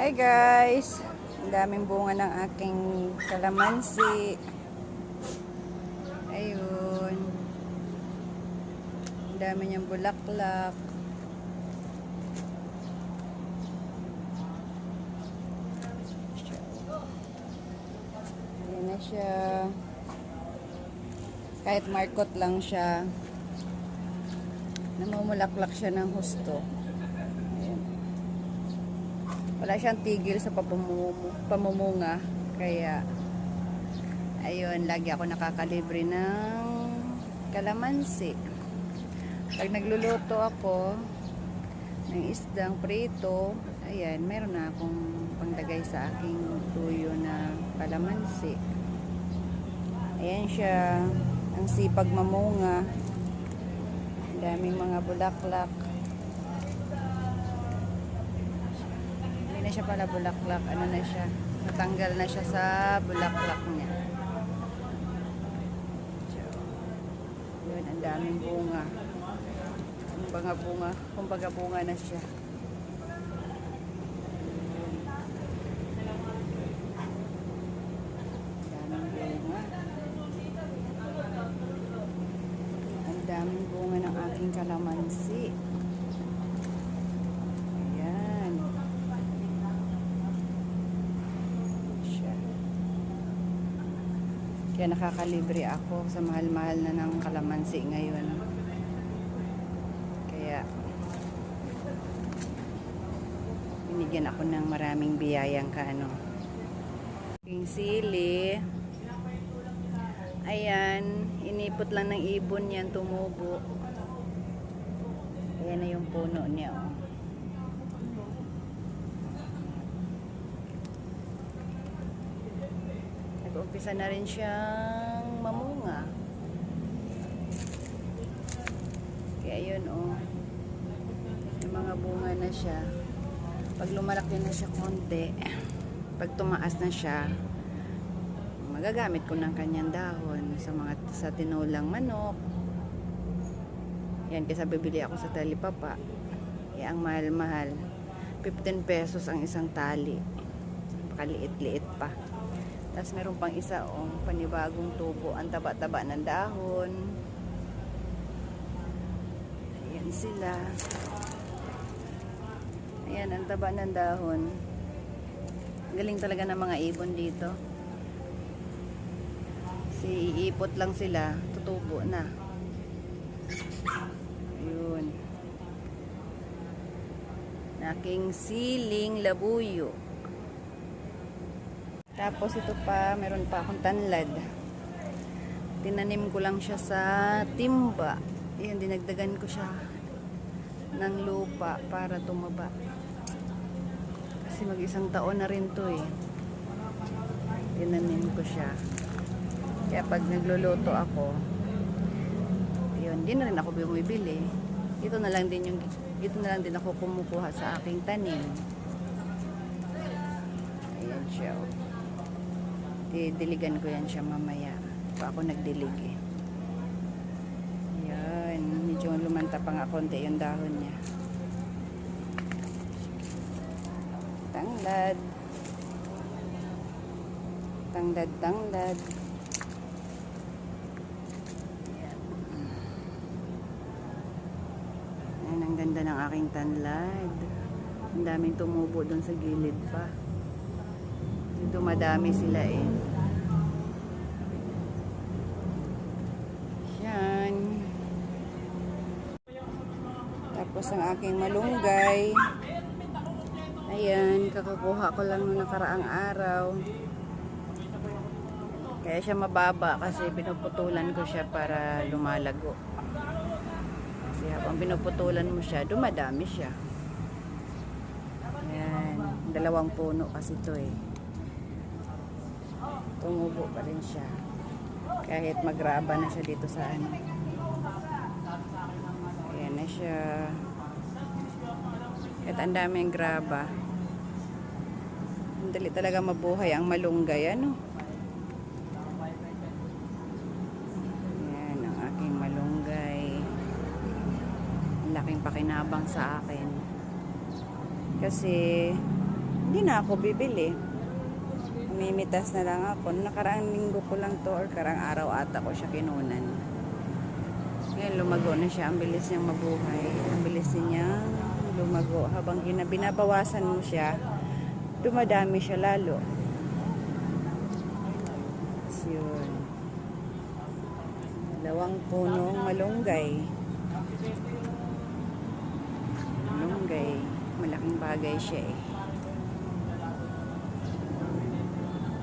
Hi guys! Ang daming bunga ng aking kalamansi. Ayun. Ang dami niyang bulaklak. Ayan na siya. Kahit markot lang siya, namumulaklak siya ng husto. Wala siyang tigil sa pamumunga. Kaya, ayun, lagi ako nakakalibre ng kalamansi. Pag nagluluto ako ng isdang prito, ayan, meron na akong panglagay sa aking tuyo na kalamansi. Ayan siya, ang sipag mamunga. Daming mga bulaklak. Na siya pala bulaklak. Ano na siya? Natanggal na siya sa bulaklak niya. Yun, ang daming bunga. Kumbaga bunga, kumbaga bunga na siya. Daming bunga ng aking kalamansi. Ayan. Siya. Kaya nakakalibre ako sa mahal-mahal na ng kalamansi ngayon. Kaya binigyan ako ng maraming biyayang kaano. Yung sili. Ayan, inipot lang ng ibon yan, tumubo. Ayan na yung puno niya. Oh. Nag-umpisa na rin siyang mamunga. Kaya yun, oh. Yung mga bunga na siya. Pag lumalaki na siya konti, pag tumaas na siya, magagamit ko ng kanyang dahon sa mga sa tinulang manok. Yan, kasi bibili ako sa talipapa. Kaya ang mahal-mahal. 15 pesos ang isang tali. Pakaliit-liit pa. Tapos meron pang isa, oh, panibagong tubo. Ang taba-taba ng dahon. Ayan sila. Ayan, ang taba ng dahon. Galing talaga ng mga ibon dito. Si iipot lang sila, tutubo na. Ayun. Naking siling labuyo. Tapos ito pa, meron pa akong tanlad. Tinanim ko lang siya sa timba. Ayan, dinagdagan ko siya ng lupa para tumaba. Kasi mag-isang taon na rin to eh. Tinanim ko siya. Kaya pag nagluluto ako, yun, di na rin ako bumibili. Ito na lang din yung ito na lang din ako kumukuha sa aking tanim. Ayan siya. oh. Didiligan ko yan siya mamaya. Pa ako nagdilig eh. Yan. Medyo lumanta pa nga konti yung dahon niya. Tanglad. Tanglad, tanglad. Ayan, ang ganda ng aking tanlad. Ang daming tumubo doon sa gilid pa. Dumadami sila eh. Yan. Tapos ang aking malunggay. Ayan, kakakuha ko lang nung nakaraang araw. Kaya siya mababa kasi pinuputulan ko siya para lumalago. Kasi habang pinuputulan mo siya, dumadami siya. Ayan, dalawang puno kasi to eh. Tumubo pa rin siya. Kahit magraba na siya dito sa ano. Ayan na siya. Kahit ang daming graba. Ang dali talaga mabuhay ang malunggay, ano? Ayan, ang aking malunggay. Ang laking pakinabang sa akin. Kasi Hindi na ako bibili. Mimitas na lang ako. Nakaraang linggo ko lang to or karang araw ata ko siya kinunan. Ngayon lumago na siya. Ang bilis niyang mabuhay. Ang bilis niya lumago. Habang binabawasan mo siya, dumadami siya lalo. So, yun. Dalawang punong malunggay. Malunggay. Malaking bagay siya eh.